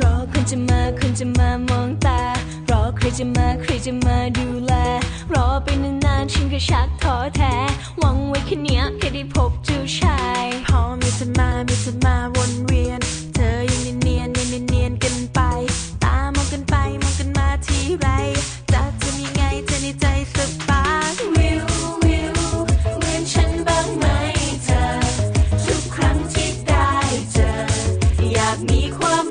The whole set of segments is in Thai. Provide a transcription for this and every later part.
รอคนจะมาคนจะมามองตา รอใครจะมาใครจะมาดูแล รอไปนานๆฉันก็ชักท้อแท้หวังไว้แค่เนี้ยแค่ได้พบจ้าชาย พอมีจะมามีจะมาวนเวียน เธอยังเนียนเนียนเนียนเนียนกันไป ตามองกันไปมองกันมาทีไรจะจะมีไงเธอในใจสบัยวิววิวเหมือนฉันบ้างไหมเธอ ทุกครั้งที่ได้เจอ อยากมีความ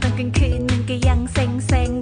但างเกงคืน